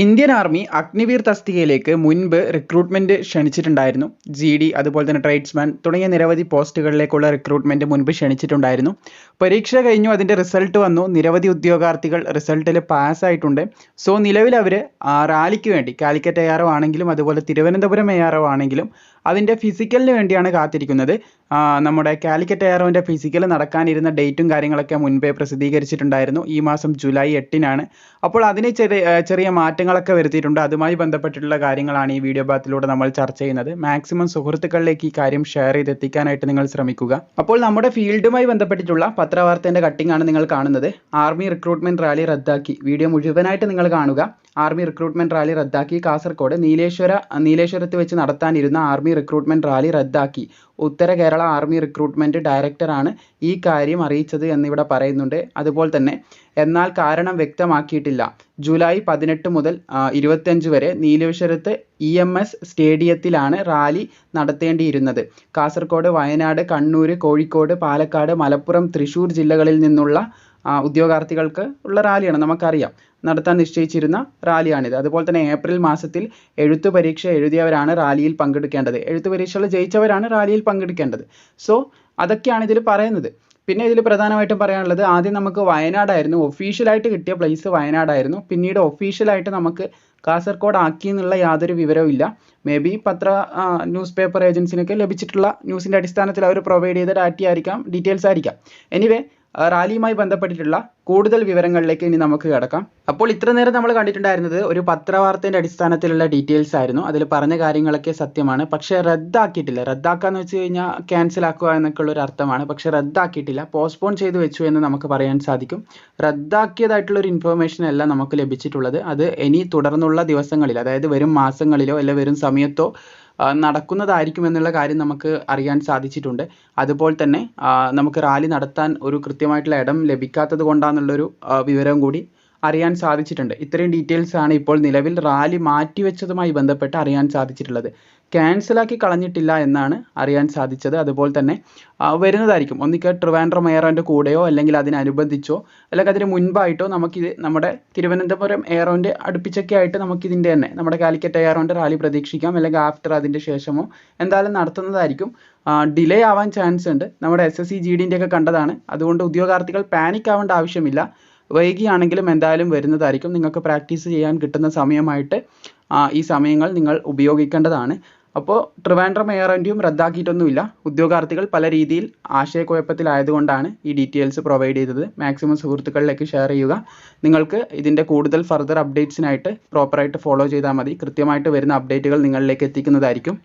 Indian army Agniveer തസ്തികയിലേക്ക് മുൻപ് recruitment ക്ഷണിച്ചിട്ടുണ്ടായിരുന്നു. G D അതുപോലെ തന്നെ ട്രേഡ്സ്മാൻ തുടങ്ങിയ നിരവധി പോസ്റ്റുകളിലേക്കുള്ള റിക്രൂട്ട്മെന്റ് മുൻപ് ക്ഷണിച്ചിട്ടുണ്ടായിരുന്നു. പരീക്ഷ കഴിഞ്ഞു അതിന്റെ റിസൾട്ട് വന്നു. നിരവധി ഉദ്യോഗാർത്ഥികൾ റിസൾട്ടിൽ പാസ്സായിട്ടുണ്ട്. സോ നിലവിൽ അവർ റാലിക്ക് വേണ്ടി കാലിക്കറ്റ് എ ആണെങ്കിലും അതുപോലെ തിരുവനന്തപുരം എ ആണെങ്കിലും അതിന്റെ ഫിസിക്കലിന് വേണ്ടിയാണ് കാത്തിരിക്കുന്നത്. നമ്മുടെ കാലിക്കറ്റ് എ ഫിസിക്കൽ നടക്കാനിരുന്ന ഡേറ്റും കാര്യങ്ങളൊക്കെ മുൻപേ പ്രസിദ്ധീകരിച്ചിട്ടുണ്ടായിരുന്നു. ഈ മാസം ജൂലൈ എട്ടിനാണ്. അപ്പോൾ അതിന് ചെറിയ ചെറിയ ചെറിയ മാറ്റങ്ങളൊക്കെ വരുത്തിയിട്ടുണ്ട്. അതുമായി ബന്ധപ്പെട്ടിട്ടുള്ള കാര്യങ്ങളാണ് ഈ വീഡിയോ ഭാഗത്തിലൂടെ നമ്മൾ ചർച്ച ചെയ്യുന്നത്. മാക്സിമം സുഹൃത്തുക്കളിലേക്ക് ഈ കാര്യം ഷെയർ ചെയ്ത് എത്തിക്കാനായിട്ട് നിങ്ങൾ ശ്രമിക്കുക. അപ്പോൾ നമ്മുടെ ഫീൽഡുമായി ബന്ധപ്പെട്ടിട്ടുള്ള പത്രവാർത്തേന്റെ ആണ് നിങ്ങൾ കാണുന്നത്. ആർമി റിക്രൂട്ട്മെന്റ് റാലി റദ്ദാക്കി. വീഡിയോ മുഴുവനായിട്ട് നിങ്ങൾ കാണുക. ആർമി റിക്രൂട്ട്മെന്റ് റാലി റദ്ദാക്കി. കാസർഗോഡ് നീലേശ്വര നീലേശ്വരത്ത് വെച്ച് നടത്താനിരുന്ന ആർമി റിക്രൂട്ട്മെന്റ് റാലി റദ്ദാക്കി. ഉത്തര കേരള ആർമി റിക്രൂട്ട്മെന്റ് ഡയറക്ടറാണ് ഈ കാര്യം അറിയിച്ചത് എന്നിവിടെ പറയുന്നുണ്ട്. അതുപോലെ തന്നെ എന്നാൽ കാരണം വ്യക്തമാക്കിയിട്ടില്ല. ജൂലൈ പതിനെട്ട് മുതൽ ഇരുപത്തിയഞ്ച് വരെ നീലേശ്വരത്ത് ഇ എം എസ് സ്റ്റേഡിയത്തിലാണ് റാലി നടത്തേണ്ടിയിരുന്നത്. കാസർഗോഡ് വയനാട് കണ്ണൂർ കോഴിക്കോട് പാലക്കാട് മലപ്പുറം തൃശ്ശൂർ ജില്ലകളിൽ നിന്നുള്ള ഉദ്യോഗാർത്ഥികൾക്ക് ഉള്ള റാലിയാണ് നമുക്കറിയാം. നടത്താൻ നിശ്ചയിച്ചിരുന്ന റാലിയാണിത്. അതുപോലെ തന്നെ ഏപ്രിൽ മാസത്തിൽ എഴുത്തു പരീക്ഷ എഴുതിയവരാണ് റാലിയിൽ പങ്കെടുക്കേണ്ടത്. എഴുത്തു പരീക്ഷകൾ ജയിച്ചവരാണ് റാലിയിൽ പങ്കെടുക്കേണ്ടത്. സോ അതൊക്കെയാണ് ഇതിൽ പറയുന്നത്. പിന്നെ ഇതിൽ പ്രധാനമായിട്ടും പറയാനുള്ളത് ആദ്യം നമുക്ക് വയനാടായിരുന്നു. ഒഫീഷ്യലായിട്ട് കിട്ടിയ പ്ലേസ് വയനാടായിരുന്നു. പിന്നീട് ഒഫീഷ്യലായിട്ട് നമുക്ക് കാസർഗോഡ് ആക്കി എന്നുള്ള യാതൊരു വിവരവും ഇല്ല. മേ ബി പത്ര ന്യൂസ് പേപ്പർ ഏജൻസിനൊക്കെ ലഭിച്ചിട്ടുള്ള ന്യൂസിന്റെ അടിസ്ഥാനത്തിൽ അവർ പ്രൊവൈഡ് ചെയ്ത ഡാറ്റ ആയിരിക്കാം ഡീറ്റെയിൽസ് ആയിരിക്കാം. എനിവേ റാലിയുമായി ബന്ധപ്പെട്ടിട്ടുള്ള കൂടുതൽ വിവരങ്ങളിലേക്ക് ഇനി നമുക്ക് കിടക്കാം. അപ്പോൾ ഇത്ര നേരം നമ്മൾ കണ്ടിട്ടുണ്ടായിരുന്നത് ഒരു പത്രവാർത്തയുടെ അടിസ്ഥാനത്തിലുള്ള ഡീറ്റെയിൽസ് ആയിരുന്നു. അതിൽ പറഞ്ഞ കാര്യങ്ങളൊക്കെ സത്യമാണ്. പക്ഷേ റദ്ദാക്കിയിട്ടില്ല. റദ്ദാക്കാന്ന് വെച്ച് കഴിഞ്ഞാൽ ക്യാൻസൽ ആക്കുക എന്നൊക്കെ ഉള്ള ഒരു അർത്ഥമാണ്. പക്ഷേ റദ്ദാക്കിയിട്ടില്ല. പോസ്റ്റ്പോൺ ചെയ്ത് വെച്ചു എന്ന് നമുക്ക് പറയാൻ സാധിക്കും. റദ്ദാക്കിയതായിട്ടുള്ള ഒരു ഇൻഫർമേഷൻ അല്ല നമുക്ക് ലഭിച്ചിട്ടുള്ളത്. അത് ഇനി തുടർന്നുള്ള ദിവസങ്ങളിൽ അതായത് വരും മാസങ്ങളിലോ അല്ല വരും സമയത്തോ നടക്കുന്നതായിരിക്കും എന്നുള്ള കാര്യം നമുക്ക് അറിയാൻ സാധിച്ചിട്ടുണ്ട്. അതുപോലെ തന്നെ നമുക്ക് റാലി നടത്താൻ ഒരു കൃത്യമായിട്ടുള്ള ഇടം ലഭിക്കാത്തത് കൊണ്ടാണെന്നുള്ളൊരു വിവരം കൂടി അറിയാൻ സാധിച്ചിട്ടുണ്ട്. ഇത്രയും ഡീറ്റെയിൽസ് ആണ് ഇപ്പോൾ നിലവിൽ റാലി മാറ്റിവെച്ചതുമായി ബന്ധപ്പെട്ട് അറിയാൻ സാധിച്ചിട്ടുള്ളത്. ക്യാൻസലാക്കി കളഞ്ഞിട്ടില്ല എന്നാണ് അറിയാൻ സാധിച്ചത്. അതുപോലെ തന്നെ വരുന്നതായിരിക്കും. ഒന്നിക്കൽ ട്രിവാൻഡ്രം എയറോന്റെ കൂടെയോ അല്ലെങ്കിൽ അതിനനുബന്ധിച്ചോ അല്ലെങ്കിൽ അതിന് മുൻപായിട്ടോ നമുക്കിത് നമ്മുടെ തിരുവനന്തപുരം എയറോന്റെ അടുപ്പിച്ചൊക്കെ ആയിട്ട് നമുക്കിതിന്റെ തന്നെ നമ്മുടെ കാലിക്കറ്റ് എയറോന്റെ റാലി പ്രതീക്ഷിക്കാം. അല്ലെങ്കിൽ ആഫ്റ്റർ അതിന്റെ ശേഷമോ എന്തായാലും നടത്തുന്നതായിരിക്കും. ഡിലേ ആവാൻ ചാൻസ് ഉണ്ട്. നമ്മുടെ എസ് എസ് സി ജി ഡിന്റെയൊക്കെ കണ്ടതാണ്. അതുകൊണ്ട് ഉദ്യോഗാർത്ഥികൾ പാനിക് ആവേണ്ട ആവശ്യമില്ല. വൈകിയാണെങ്കിലും എന്തായാലും വരുന്നതായിരിക്കും. നിങ്ങൾക്ക് പ്രാക്ടീസ് ചെയ്യാൻ കിട്ടുന്ന സമയമായിട്ട് ഈ സമയങ്ങൾ നിങ്ങൾ ഉപയോഗിക്കേണ്ടതാണ്. അപ്പോൾ ട്രിവാൻഡ്രം എയറോന്റെയും റദ്ദാക്കിയിട്ടൊന്നുമില്ല. ഉദ്യോഗാർത്ഥികൾ പല രീതിയിൽ ആശയക്കുഴപ്പത്തിലായതുകൊണ്ടാണ് ഈ ഡീറ്റെയിൽസ് പ്രൊവൈഡ് ചെയ്തത്. മാക്സിമം സുഹൃത്തുക്കളിലേക്ക് ഷെയർ ചെയ്യുക. നിങ്ങൾക്ക് ഇതിന്റെ കൂടുതൽ ഫർദർ അപ്ഡേറ്റ്സിനായിട്ട് പ്രോപ്പറായിട്ട് ഫോളോ ചെയ്താൽ മതി. കൃത്യമായിട്ട് വരുന്ന അപ്ഡേറ്റുകൾ നിങ്ങളിലേക്ക് എത്തിക്കുന്നതായിരിക്കും.